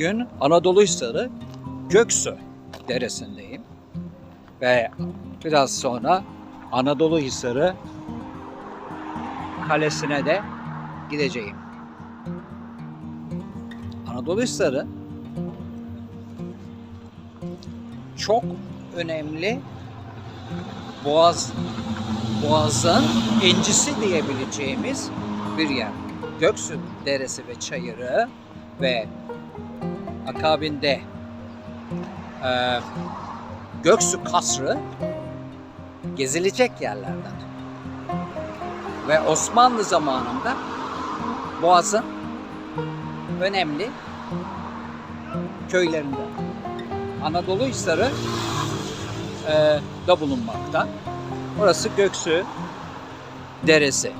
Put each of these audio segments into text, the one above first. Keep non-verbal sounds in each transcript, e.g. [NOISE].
Bugün Anadolu Hisarı Göksu Deresi'ndeyim. Ve biraz sonra Anadolu Hisarı Kalesi'ne de gideceğim. Anadolu Hisarı çok önemli Boğaz Boğaz'ın incisi diyebileceğimiz bir yer. Göksu Deresi ve Çayırı ve akabinde e, Göksu Kasrı gezilecek yerlerden. Ve Osmanlı zamanında Boğaz'ın önemli köylerinden. Anadolu Hisarı e, da bulunmakta. Orası Göksu Deresi.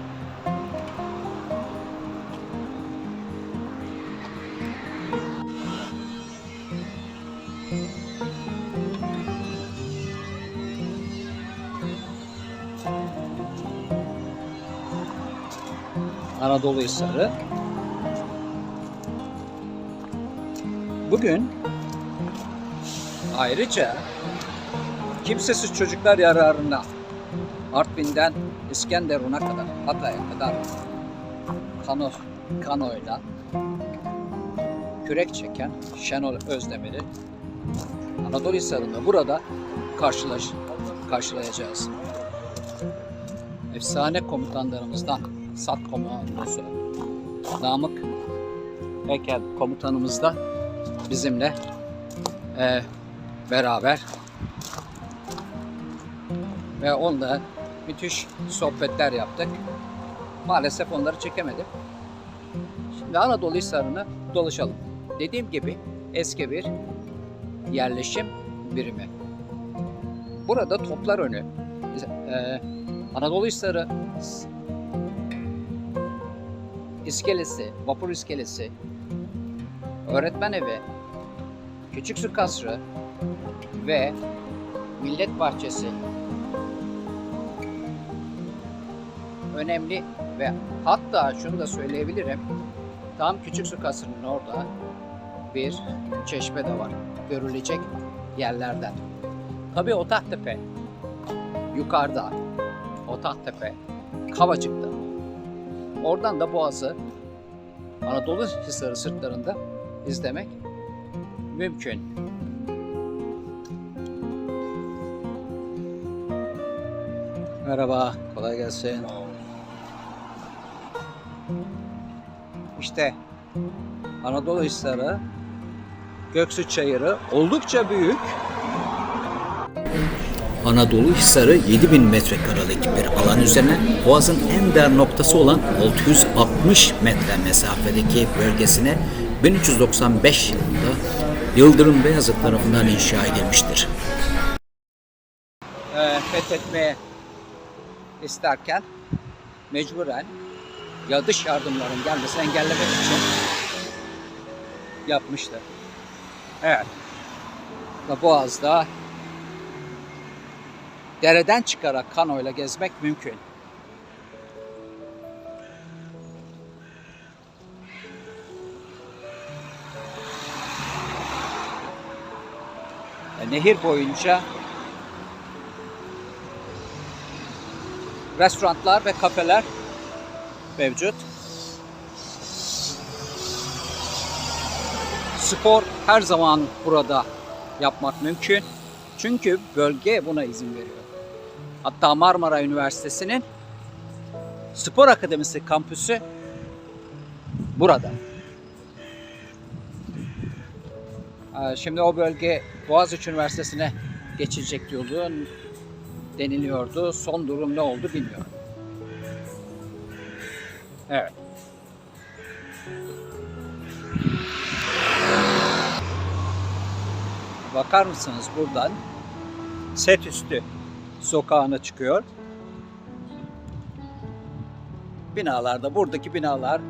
Anadolu Hisarı. Bugün ayrıca kimsesiz çocuklar yararına Artvin'den İskenderun'a kadar, Hatay'a kadar kano, kanoyla kürek çeken Şenol Özdemir'i Anadolu Hisarı'nda burada karşılaş, karşılayacağız. Efsane komutanlarımızdan Sat komandosu Namık Ekel komutanımız da bizimle e, beraber ve onunla müthiş sohbetler yaptık. Maalesef onları çekemedim. Şimdi Anadolu Hisarı'nı dolaşalım. Dediğim gibi eski bir yerleşim birimi. Burada toplar önü, e, Anadolu Hisarı iskelesi, vapur iskelesi, öğretmen evi, küçük su kasrı ve millet bahçesi önemli ve hatta şunu da söyleyebilirim. Tam küçük su kasrının orada bir çeşme de var. Görülecek yerlerden. Tabii Otaktepe yukarıda. Otaktepe Kavacık'ta. Oradan da Boğaz'ı Anadolu Hisarı sırtlarında izlemek mümkün. Merhaba, kolay gelsin. İşte Anadolu Hisarı, Göksu Çayırı oldukça büyük. Anadolu Hisarı 7000 metrekarelik bir alan üzerine Boğaz'ın en dar noktası olan 660 metre mesafedeki bölgesine 1395 yılında Yıldırım Beyazıt tarafından inşa edilmiştir. e, fethetmeye isterken mecburen ya dış yardımların gelmesini engellemek için yapmıştı. Evet. Ve Boğaz'da dereden çıkarak kanoyla gezmek mümkün. Nehir boyunca restoranlar ve kafeler mevcut. Spor her zaman burada yapmak mümkün. Çünkü bölge buna izin veriyor. Hatta Marmara Üniversitesi'nin Spor Akademisi kampüsü burada. Ee, Şimdi o bölge Boğaziçi Üniversitesi'ne geçilecek diyordu deniliyordu. Son durum ne oldu bilmiyorum. Evet. Bakar mısınız buradan set üstü sokağına çıkıyor. Binalarda buradaki binalar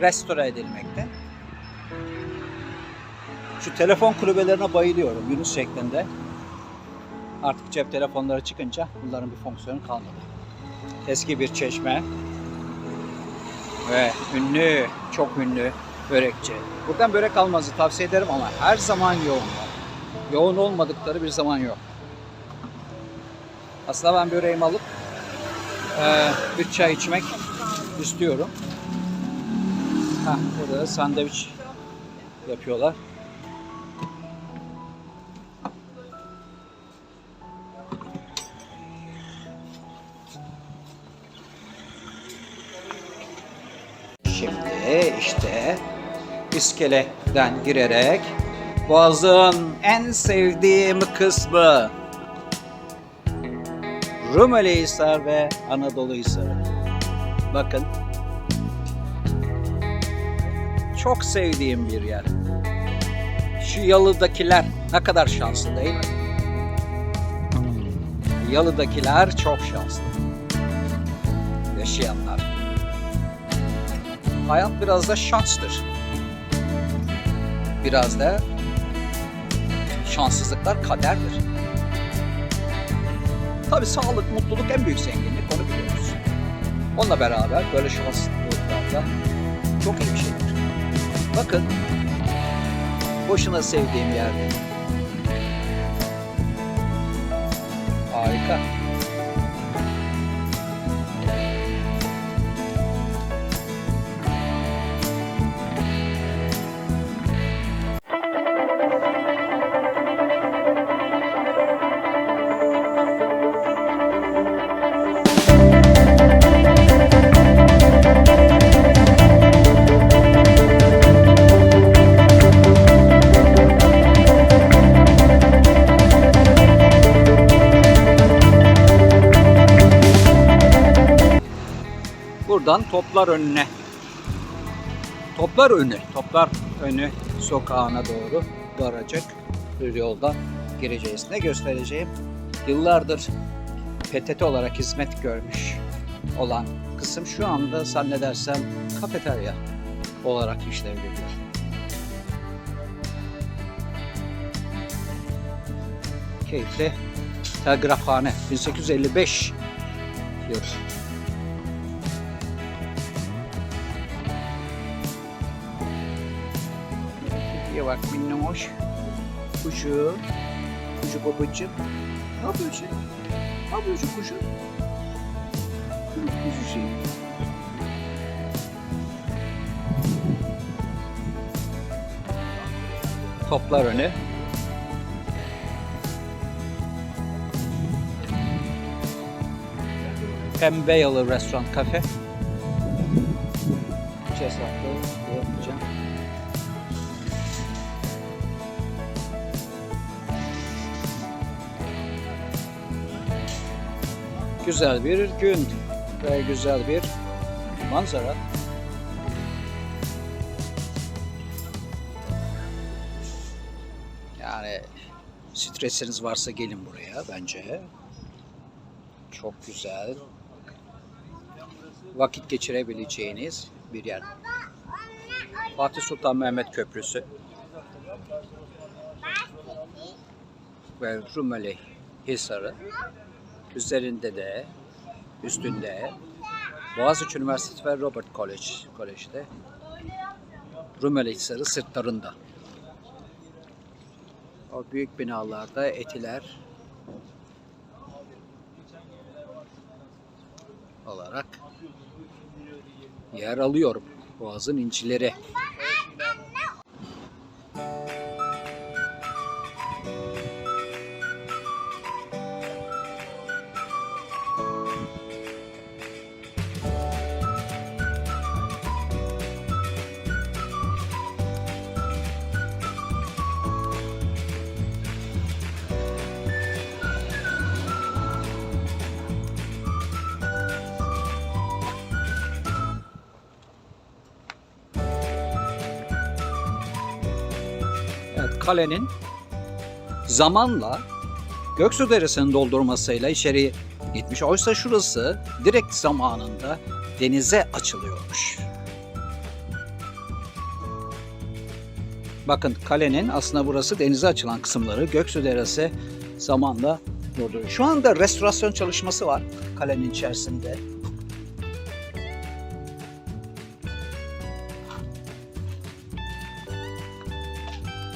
restore edilmekte. Şu telefon kulübelerine bayılıyorum Yunus şeklinde. Artık cep telefonları çıkınca bunların bir fonksiyonu kalmadı. Eski bir çeşme ve ünlü, çok ünlü börekçi. Buradan börek almanızı tavsiye ederim ama her zaman yoğunlar. Yoğun olmadıkları bir zaman yok. Aslında ben böreğimi alıp eee, bir çay içmek istiyorum. Heh, burada da sandviç yapıyorlar. Şimdi işte iskeleden girerek Boğaz'ın en sevdiğim kısmı Rumeli Hisar ve Anadolu Hisarı. Bakın. Çok sevdiğim bir yer. Şu yalıdakiler ne kadar şanslı değil mi? Yalıdakiler çok şanslı. Yaşayanlar. Hayat biraz da şanstır. Biraz da şanssızlıklar kaderdir. Tabi sağlık, mutluluk en büyük zenginlik onu biliyoruz. Onunla beraber böyle şanslılıklar da çok iyi bir şeydir. Bakın, boşuna sevdiğim yerde. Harika. Buradan toplar önüne. Toplar önü, toplar önü sokağına doğru varacak bir yoldan gireceğiz. Ne göstereceğim? Yıllardır PTT olarak hizmet görmüş olan kısım şu anda zannedersem kafeterya olarak işlev görüyor. Keyifli telgrafhane 1855 yıl İyi bak minnoş. Kuşu. Kuşu babacığım. Ne yapıyorsun? Ne yapıyorsun kuşu? Kuşu şey. Toplar önü. Pembe Yalı Restoran Kafe. Hiç güzel bir gün ve güzel bir manzara. Yani stresiniz varsa gelin buraya bence. Çok güzel. Vakit geçirebileceğiniz bir yer. Fatih Sultan Mehmet Köprüsü ve Rumeli Hisarı üzerinde de üstünde Boğaziçi Üniversitesi ve Robert College College'de Rumeli Hisarı sırtlarında. O büyük binalarda etiler olarak yer alıyorum. Boğazın incileri. Kalenin zamanla Göksu Deresi'nin doldurmasıyla içeri gitmiş. Oysa şurası direkt zamanında denize açılıyormuş. Bakın kalenin aslında burası denize açılan kısımları Göksu Deresi zamanla dolduruyor. Şu anda restorasyon çalışması var kalenin içerisinde.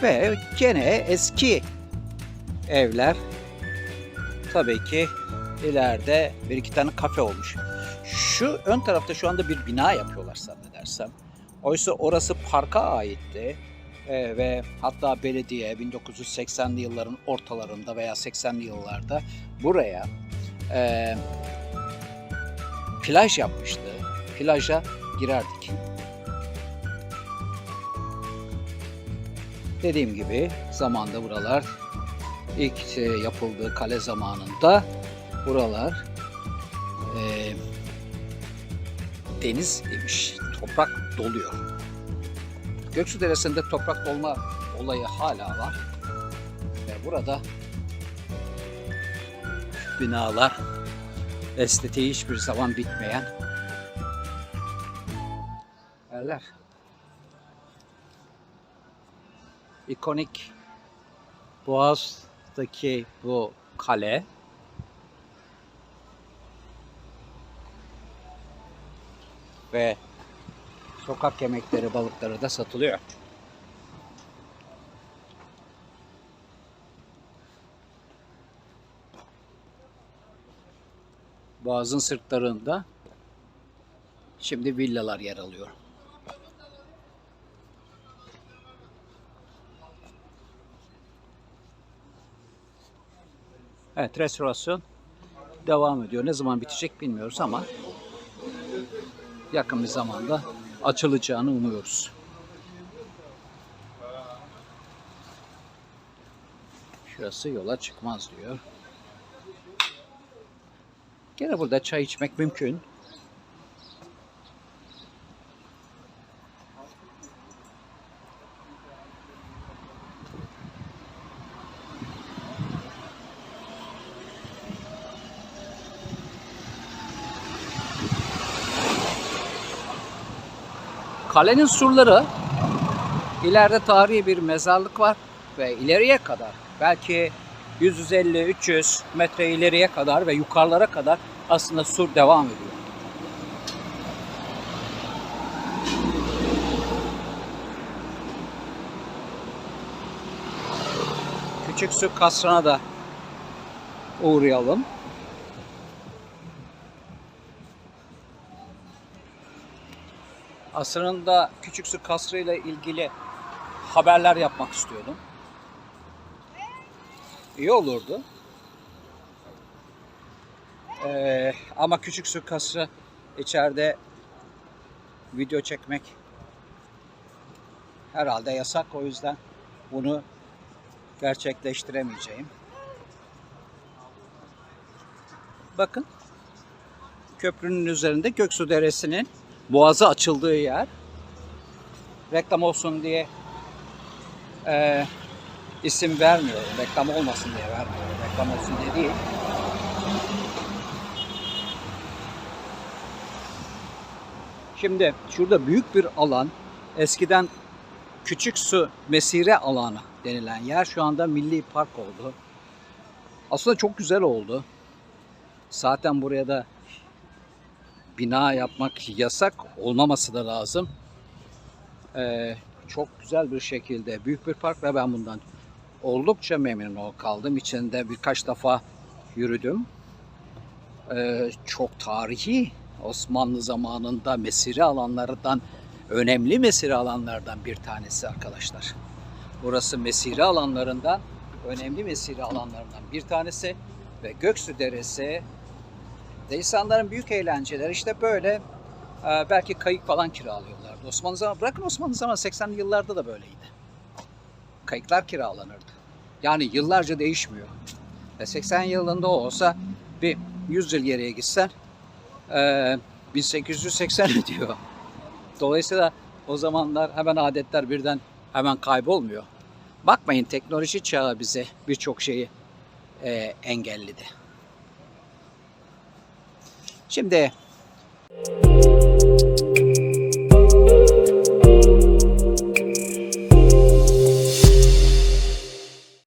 Ve gene eski evler tabii ki ileride bir iki tane kafe olmuş. Şu ön tarafta şu anda bir bina yapıyorlar zannedersem. Oysa orası parka aitti. Ee, ve hatta belediye 1980'li yılların ortalarında veya 80'li yıllarda buraya e, plaj yapmıştı. Plaja girerdik. Dediğim gibi zamanda buralar ilk e, yapıldığı kale zamanında buralar e, deniz imiş. Toprak doluyor. Göksu Deresi'nde toprak dolma olayı hala var. Ve burada binalar estetiği hiçbir zaman bitmeyen yerler. İkonik Boğaz'daki bu kale ve sokak yemekleri balıkları da satılıyor. Boğazın sırtlarında şimdi villalar yer alıyor. Evet restorasyon devam ediyor. Ne zaman bitecek bilmiyoruz ama yakın bir zamanda açılacağını umuyoruz. Şurası yola çıkmaz diyor. Gene burada çay içmek mümkün. Kalenin surları ileride tarihi bir mezarlık var ve ileriye kadar belki 150-300 metre ileriye kadar ve yukarılara kadar aslında sur devam ediyor. Küçük su kasrına da uğrayalım. Aslında Küçük Su Kasrı ile ilgili haberler yapmak istiyordum. İyi olurdu. Ee, ama Küçük Su Kasrı içeride video çekmek herhalde yasak. O yüzden bunu gerçekleştiremeyeceğim. Bakın köprünün üzerinde Göksu Deresi'nin boğazı açıldığı yer. Reklam olsun diye e, isim vermiyorum. Reklam olmasın diye vermiyorum. Reklam olsun diye değil. Şimdi şurada büyük bir alan. Eskiden küçük su mesire alanı denilen yer şu anda milli park oldu. Aslında çok güzel oldu. Zaten buraya da bina yapmak yasak olmaması da lazım. Ee, çok güzel bir şekilde büyük bir park ve ben bundan oldukça memnun kaldım. İçinde birkaç defa yürüdüm. Ee, çok tarihi Osmanlı zamanında mesire alanlarından önemli mesire alanlardan bir tanesi arkadaşlar. Burası mesire alanlarından önemli mesire alanlarından bir tanesi ve Göksu Deresi de insanların büyük eğlenceleri işte böyle e, belki kayık falan kiralıyorlardı. Osmanlı zamanı bırakın Osmanlı zamanı 80'li yıllarda da böyleydi. Kayıklar kiralanırdı. Yani yıllarca değişmiyor. Ve 80 yılında olsa bir 100 yıl geriye gitsen e, 1880 [LAUGHS] diyor. Dolayısıyla o zamanlar hemen adetler birden hemen kaybolmuyor. Bakmayın teknoloji çağı bize birçok şeyi e, engelledi. Şimdi